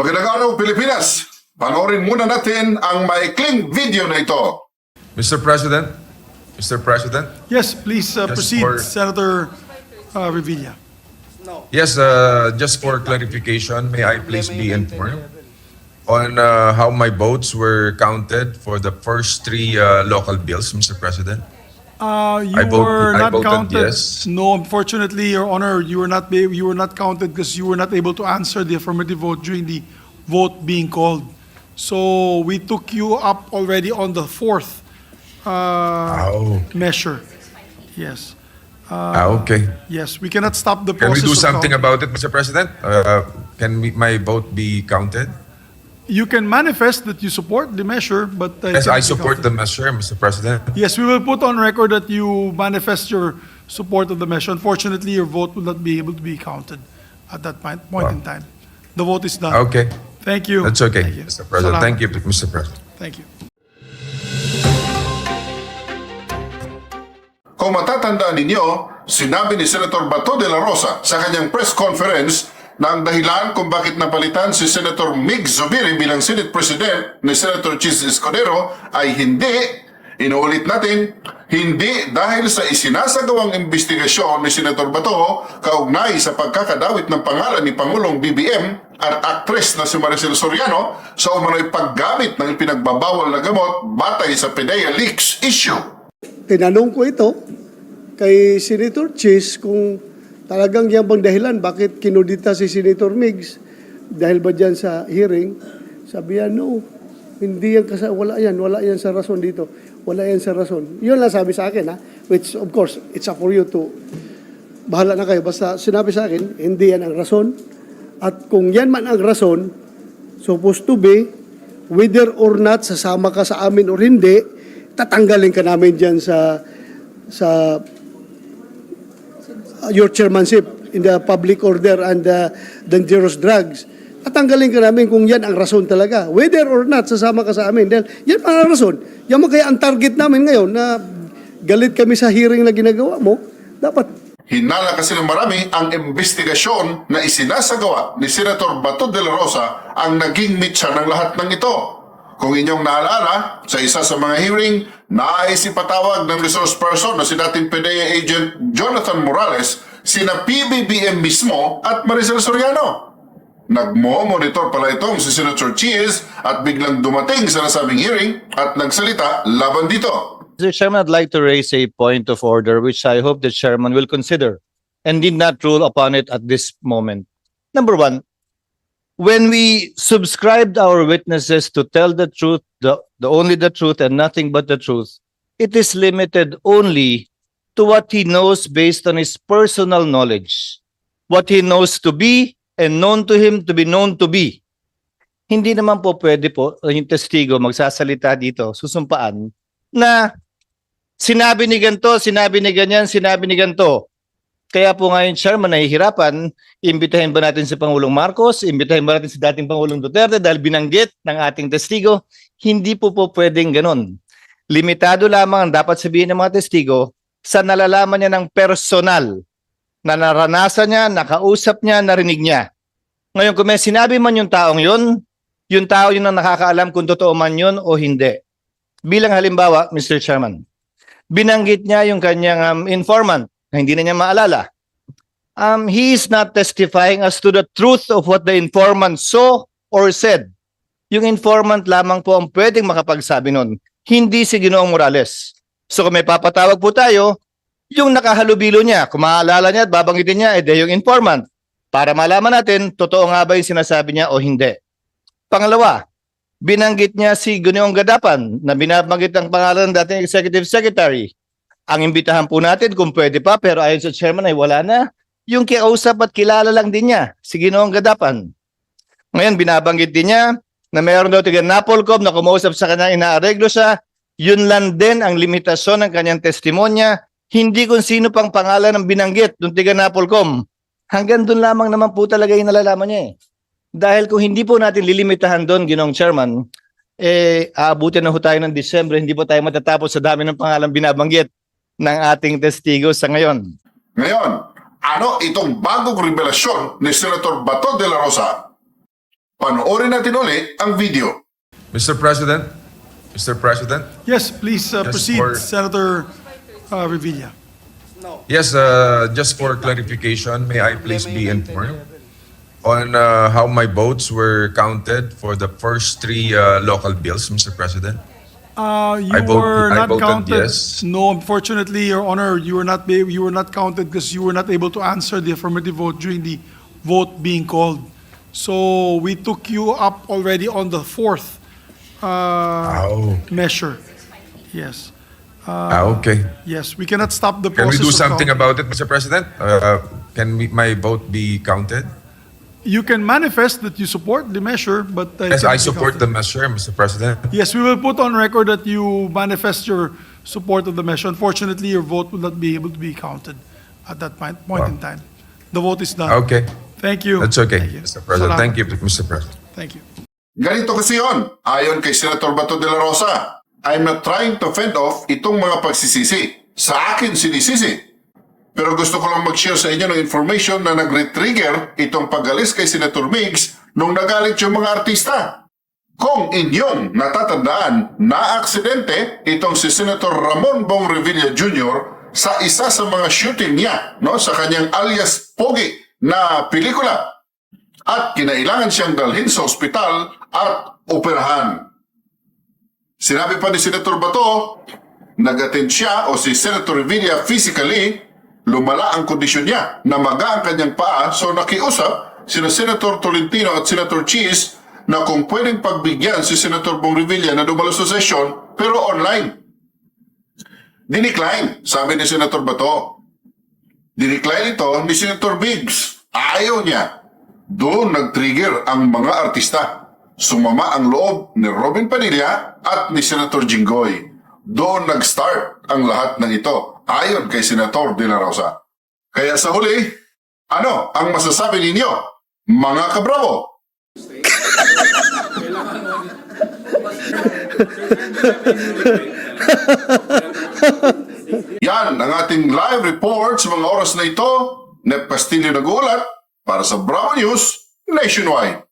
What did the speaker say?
Magandang araw, Pilipinas! Panoorin muna natin ang maikling video na ito. Mr. President, Mr. President, Yes, please uh, Just proceed, for- Senator uh, Revilla. yes, uh, just for clarification, may I please be informed on uh, how my votes were counted for the first three uh, local bills, Mr. President? Uh, you I vote- were I not voted counted. yes. No, unfortunately, Your Honor, you were not be, you were not counted because you were not able to answer the affirmative vote during the vote being called. So we took you up already on the fourth uh, Oh. measure. Yes, Ah, okay. yes, we cannot stop the Can we process. do of something count- about it, Mr. President? Uh, Can we- my vote be counted? You can manifest that you support the measure, but. uh, Yes, I support the measure, Mr. President. Yes, we will put on record that you manifest your support of the measure. Unfortunately, your vote will not be able to be counted at that point, point in time. The vote is done. Okay, Thank you. that's okay, Thank you. Mr. President. Salamat. Thank you, Mr. President. Thank you. Kung matatandaan ninyo, sinabi ni Senator Bato de la Rosa sa kanyang press conference na ang dahilan kung bakit napalitan si Senator Mig Zubiri bilang Senate President ni Senator Chis Escudero ay hindi, inuulit natin, hindi dahil sa isinasagawang investigasyon ni Senator Bato kaugnay sa pagkakadawit ng pangalan ni Pangulong BBM at aktres na si Maricel Soriano sa umano'y paggamit ng ipinagbabawal na gamot batay sa PDEA leaks issue. tinanong ko ito kay Senator Chis kung talagang yan bang dahilan? Bakit kinudita si Senator Migs dahil ba dyan sa hearing? Sabi niya no. Hindi yan kasi wala yan. Wala yan sa rason dito. Wala yan sa rason. Yun lang sabi sa akin ha. Which of course it's up for you to bahala na kayo. Basta sinabi sa akin hindi yan ang rason. At kung yan man ang rason supposed to be whether or not sasama ka sa amin or hindi tatanggalin ka namin dyan sa sa your chairmanship in the public order and the dangerous drugs. Tatanggalin ka namin kung yan ang rason talaga. Whether or not sasama ka sa amin. Dahil yan ang rason. Yan mo kaya ang target namin ngayon na galit kami sa hearing na ginagawa mo. Dapat Hinala kasi ng marami ang investigasyon na isinasagawa ni Senator Bato de la Rosa ang naging mitsa ng lahat ng ito. Kung inyong naalala, sa isa sa mga hearing, naisipatawag ng resource person na si dating PDEA agent Jonathan Morales, sina PBBM mismo at Maricel Soriano. Nagmo-monitor pala itong si Senator Cheese at biglang dumating sa nasabing hearing at nagsalita laban dito. Mr. Chairman, I'd like to raise a point of order which I hope the chairman will consider and did not rule upon it at this moment. Number one, when we subscribed our witnesses to tell the truth, the, the only the truth and nothing but the truth, it is limited only to what he knows based on his personal knowledge, what he knows to be and known to him to be known to be. Hindi naman po pwede po yung testigo magsasalita dito, susumpaan, na sinabi ni ganito, sinabi ni ganyan, sinabi ni ganito. Kaya po ngayon, Chairman, nahihirapan, imbitahin ba natin si Pangulong Marcos, imbitahin ba natin si dating Pangulong Duterte dahil binanggit ng ating testigo? Hindi po po pwedeng ganun. Limitado lamang ang dapat sabihin ng mga testigo sa nalalaman niya ng personal na naranasan niya, nakausap niya, narinig niya. Ngayon, kung may sinabi man yung taong yun, yung tao yun ang nakakaalam kung totoo man yun o hindi. Bilang halimbawa, Mr. Chairman, binanggit niya yung kanyang um, informant na hindi na niya maalala. Um, he is not testifying as to the truth of what the informant saw or said. Yung informant lamang po ang pwedeng makapagsabi nun, hindi si Ginoong Morales. So kung may papatawag po tayo, yung nakahalubilo niya, kung maaalala niya at babanggitin niya, edi yung informant. Para malaman natin, totoo nga ba yung sinasabi niya o hindi. Pangalawa, binanggit niya si Guneong Gadapan na binabanggit ang pangalan ng dating executive secretary. Ang imbitahan po natin kung pwede pa pero ayon sa chairman ay wala na. Yung kiausap at kilala lang din niya, si Ginoong Gadapan. Ngayon binabanggit din niya na mayroon daw tiga Napolcom na kumausap sa kanya, inaareglo siya. Yun lang din ang limitasyon ng kanyang testimonya. Hindi kung sino pang pangalan ng binanggit ng tiga Napolcom. Hanggang doon lamang naman po talaga yung nalalaman niya eh. Dahil kung hindi po natin lilimitahan doon, ginong chairman, eh, aabutin na ho tayo ng Disyembre, hindi po tayo matatapos sa dami ng pangalang binabanggit ng ating testigo sa ngayon. Ngayon, ano itong bagong revelasyon ni Senator Bato de la Rosa? Panoorin natin uli ang video. Mr. President, Mr. President, Yes, please uh, proceed, for- Senator uh, Revilla. yes, uh, just for clarification, may I please be informed on uh, how my votes were counted for the first three uh, local bills, Mr. President? Uh, you I vote- were I not voted counted. yes. No, unfortunately, Your Honor, you were not, be- you were not counted because you were not able to answer the affirmative vote during the vote being called. So we took you up already on the fourth uh, Oh, measure. Yes, ah, okay. yes, we cannot stop the process. Can we process. do of something counting. about it, Mr. President? Uh, Can we- my vote be counted? You can manifest that you support the measure, but. uh, it Yes, I support the measure, Mr. President. Yes, we will put on record that you manifest your support of the measure. Unfortunately, your vote will not be able to be counted at that point, point in time. The vote is done. Okay, Thank you. that's okay, Thank you. Mr. President. Thank you, Mr. President. Thank you. Ganito kasi yon, ayon kay Senator Bato de la Rosa. I'm not trying to fend off itong mga pagsisisi. Sa akin sinisisi. Pero gusto ko lang mag-share sa inyo ng information na nag-retrigger itong pag-alis kay Senator Miggs nung nagalit yung mga artista. Kung inyong natatandaan, na-aksidente itong si Senator Ramon Bong Revilla Jr. sa isa sa mga shooting niya no, sa kanyang alias Pogi na pelikula at kinailangan siyang dalhin sa ospital at operahan. Sinabi pa ni Senator Bato, nag-attend siya o si Senator Revilla physically, lumala ang kondisyon niya, namaga ang kanyang paa, so nakiusap sina Senator Tolentino at Senator Cheese na kung pwedeng pagbigyan si Senator Bong Revilla na dumalo sa session, pero online. Dinicline, sabi ni Senator Bato. Dinicline ito ni Senator Biggs. Ayaw niya. Doon nag-trigger ang mga artista. Sumama ang loob ni Robin Padilla at ni Senator Jinggoy. Doon nag-start ang lahat ng ito, ayon kay Senator De La Rosa. Kaya sa huli, ano ang masasabi ninyo, mga kabravo? Yan ang ating live report sa mga oras na ito. Nep Castillo nag-uulat para sa Bravo News Nationwide.